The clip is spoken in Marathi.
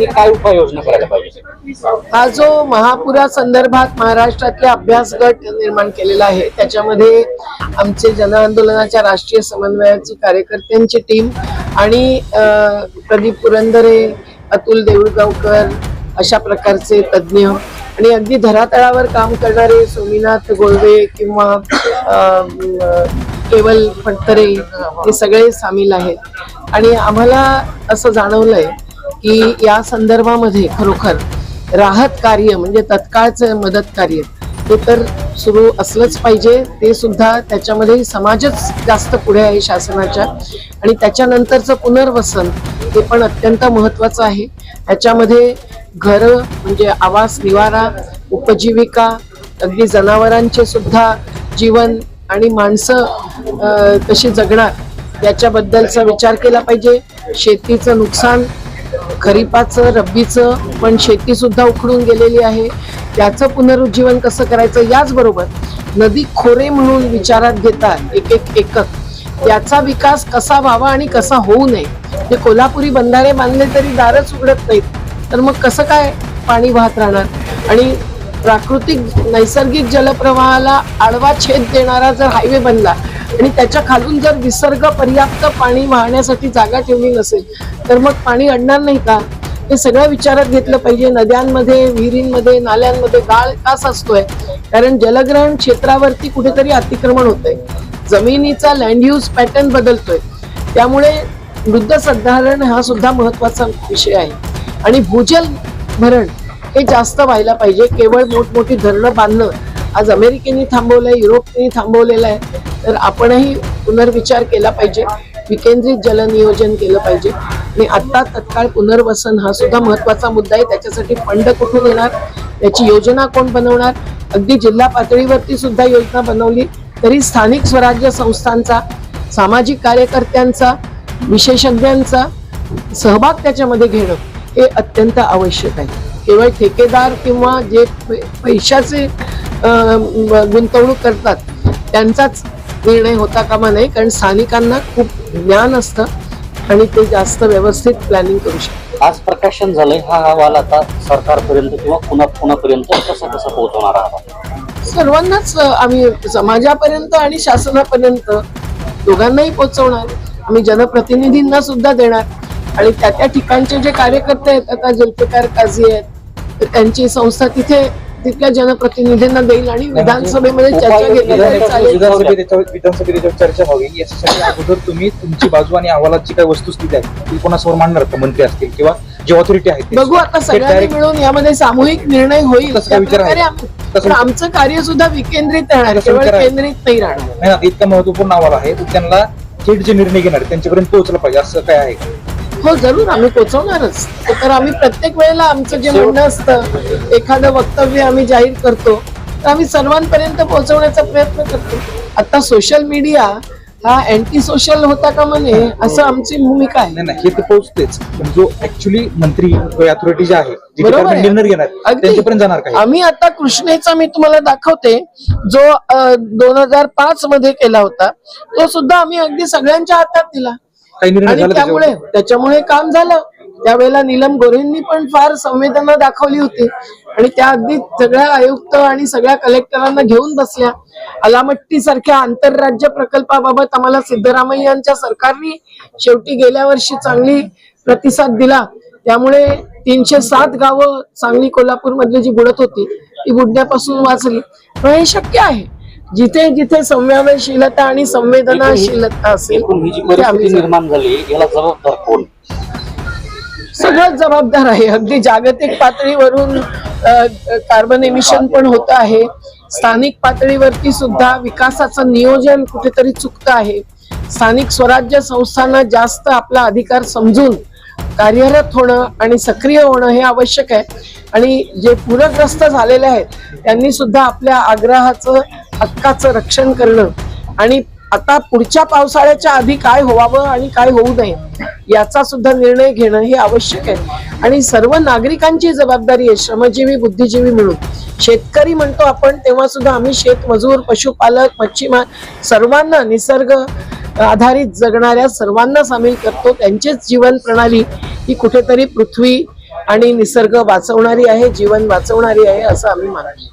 आणि काय उपाययोजना करायला पाहिजे? हा जो महापुरा संदर्भात महाराष्ट्रातले अभ्यास गट निर्माण केलेला आहे त्याच्यामध्ये आमचे जन आंदोलनाच्या राष्ट्रीय समन्वयाची कार्यकर्त्यांची टीम आणि प्रदीप पुरंदरे अतुल देऊळगावकर अशा प्रकारचे तज्ज्ञ आणि अगदी धरातळावर काम करणारे सोमीनाथ गोळवे किंवा केवल फटतरे हे सगळे सामील आहेत. आणि आम्हाला असं जाणवलंय की या संदर्भामध्ये खरोखर राहत कार्य म्हणजे तत्काळचं मदत कार्य ते तर सुरू असलंच पाहिजे. ते सुद्धा त्याच्यामध्ये समाजच जास्त पुढे आहे शासनाच्या. आणि त्याच्यानंतरचं पुनर्वसन ते पण अत्यंत महत्त्वाचं आहे. त्याच्यामध्ये घरं म्हणजे आवास निवारा उपजीविका अगदी जनावरांचे सुद्धा जीवन आणि माणसं कशी जगणार याच्याबद्दलचा विचार केला पाहिजे. शेतीचं नुकसान खरीपाचं रब्बीचं पण शेतीसुद्धा उखडून गेलेली आहे. त्याचं पुनरुज्जीवन कसं करायचं याचबरोबर नदी खोरे म्हणून विचारात घेता एक एक एकक. त्याचा विकास कसा व्हावा आणि कसा होऊ नये? ते कोल्हापुरी बंधारे बांधले तरी दारच उघडत नाहीत. तर मग कसं काय पाणी वाहत राहणार? आणि प्राकृतिक नैसर्गिक जलप्रवाहाला आडवा छेद देणारा जर हायवे बनला आणि त्याच्या खालून जर विसर्ग पर्याप्त पाणी वाहण्यासाठी जागा ठेवली नसेल तर मग पाणी अडणार नाही का? हे सगळं विचारात घेतलं पाहिजे. नद्यांमध्ये विहिरींमध्ये नाल्यांमध्ये गाळ का साचतोय? कारण जलग्रहण क्षेत्रावरती कुठेतरी अतिक्रमण होतंय. जमिनीचा लँड यूज पॅटर्न बदलतोय. त्यामुळे मृद संधारण हा सुद्धा महत्त्वाचा विषय आहे. आणि भूजल भरण हे जास्त व्हायला पाहिजे. केवळ मोठमोठी धरणं बांधणं. आज अमेरिकेने थांबवलंय युरोपने थांबवलेलं आहे. तर आपणही पुनर्विचार केला पाहिजे विकेंद्रित जलनियोजन केलं पाहिजे. आणि आत्ता तत्काळ पुनर्वसन हा सुद्धा महत्त्वाचा मुद्दा आहे. त्याच्यासाठी फंड कुठून येणार त्याची योजना कोण बनवणार? अगदी जिल्हा पातळीवरती सुद्धा योजना बनवली तरी स्थानिक स्वराज्य संस्थांचा सामाजिक कार्यकर्त्यांचा विशेषज्ञांचा सहभाग त्याच्यामध्ये घेणं हे अत्यंत आवश्यक आहे. केवळ ठेकेदार किंवा जे पैशाचे गुंतवणूक करतात त्यांचाच निर्णय होता कामा नये कारण स्थानिकांना खूप ज्ञान असतं आणि ते जास्त व्यवस्थित प्लॅनिंग करू शकतात. आज प्रकाशन झालंय हा अहवाल आता सरकारपर्यंत किंवा पुन्हा पुण्यापर्यंत कसा कसा पोहोचवणार आहात? सर्वांनाच आम्ही समाजापर्यंत आणि शासनापर्यंत दोघांनाही पोहोचवणार आम्ही जनप्रतिनिधींना सुद्धा देणार आणि त्या त्या ठिकाणचे जे कार्यकर्ते आहेत आता जुल्फिकार काझी आहेत तर त्यांची संस्था तिथे तिथल्या जनप्रतिनिधींना देईल आणि विधानसभेमध्ये चर्चा घेतली तरी चालेल. विधानसभेत चर्चा व्हावी याच्यासाठी अगोदर तुम्ही तुमची बाजू आणि अहवालात जी काही वस्तुस्थिती आहे. ती कोणासमोर मांडणार का मंत्री असतील किंवा जे ऑथॉरिटी आहेत ते- बघू आता सगळ्यांनी मिळून यामध्ये सामूहिक निर्णय होईल. आहे? आमचं कार्य सुद्धा विकेंद्रित राहणार केवळ आहे? केंद्रित नाही राहणार. इतका महत्त्वपूर्ण अहवाल आहे. त्यांना थेट जे निर्णय घेणार त्यांच्यापर्यंत पोहोचलं पाहिजे असं काय आहे? हो जरूर आम्ही पोहोचवणारच ते तर आम्ही प्रत्येक वेळेला आमचं जे म्हणणं असतं एखादं वक्तव्य आम्ही जाहीर करतो तर आम्ही सर्वांपर्यंत पोहोचवण्याचा प्रयत्न करतो. आता सोशल मीडिया हा अँटी सोशल होता का म्हणे असं आमची भूमिका आहे. नाही हे तर पोहोचतेच. पण जो ऍक्च्युली मंत्री अथॉरिटी जे आहे जे बरोबर department आहे. निर्णय घेणार अगदी. त्यांच्यापर्यंत जाणार काय आम्ही आता कृष्णेचा मी तुम्हाला दाखवते जो दोन हजार पाच मध्ये केला होता तो सुद्धा आम्ही अगदी सगळ्यांच्या हातात दिला. काही निर्णय आणि झाला त्यामुळे त्याच्यावर? त्याच्यामुळे काम झालं. त्यावेळेला नीलम गोरेंनी पण फार संवेदना दाखवली होती. आणि त्या अगदी सगळ्या आयुक्त आणि सगळ्या कलेक्टरांना घेऊन बसल्या. अलामट्टी सारख्या आंतरराज्य प्रकल्पाबाबत आम्हाला सिद्धरामय्यांच्या सरकारने शेवटी गेल्या वर्षी चांगली प्रतिसाद दिला. त्यामुळे तीनशे सात गावं सांगली कोल्हापूर मधली जी बुडत होती ती बुडण्यापासून वाचली. पण हे शक्य आहे. जिथे जिथे संवेदनशीलता आणि संवेदनाशीलता असेल. निर्माण झाली याला जबाबदार कोण? सगळंच जबाबदार आहे. अगदी जागतिक पातळीवरून कार्बन एमिशन पण होत आहे. स्थानिक पातळीवरती सुद्धा विकासाचं नियोजन कुठेतरी चुकतं आहे. स्थानिक स्वराज्य संस्थांना जास्त आपला अधिकार समजून कार्यरत होणं आणि सक्रिय होणं हे आवश्यक आहे. आणि जे पूरग्रस्त झालेले आहेत त्यांनी सुद्धा आपल्या आग्रहाचं हक्काचं रक्षण करणं. आणि आता पुढच्या पावसाळ्याच्या आधी काय व्हावं आणि काय होऊ नये याचा सुद्धा निर्णय घेणं हे आवश्यक आहे. आणि सर्व नागरिकांची जबाबदारी आहे श्रमजीवी बुद्धिजीवी म्हणून. शेतकरी म्हणतो आपण तेव्हा सुद्धा आम्ही शेतमजूर पशुपालक मच्छीमार सर्वांना निसर्ग आधारित जगणाऱ्या सर्वांना सामील करतो. त्यांचीच जीवन प्रणाली ही कुठेतरी पृथ्वी आणि निसर्ग वाचवणारी आहे जीवन वाचवणारी आहे असं आम्ही मानतो.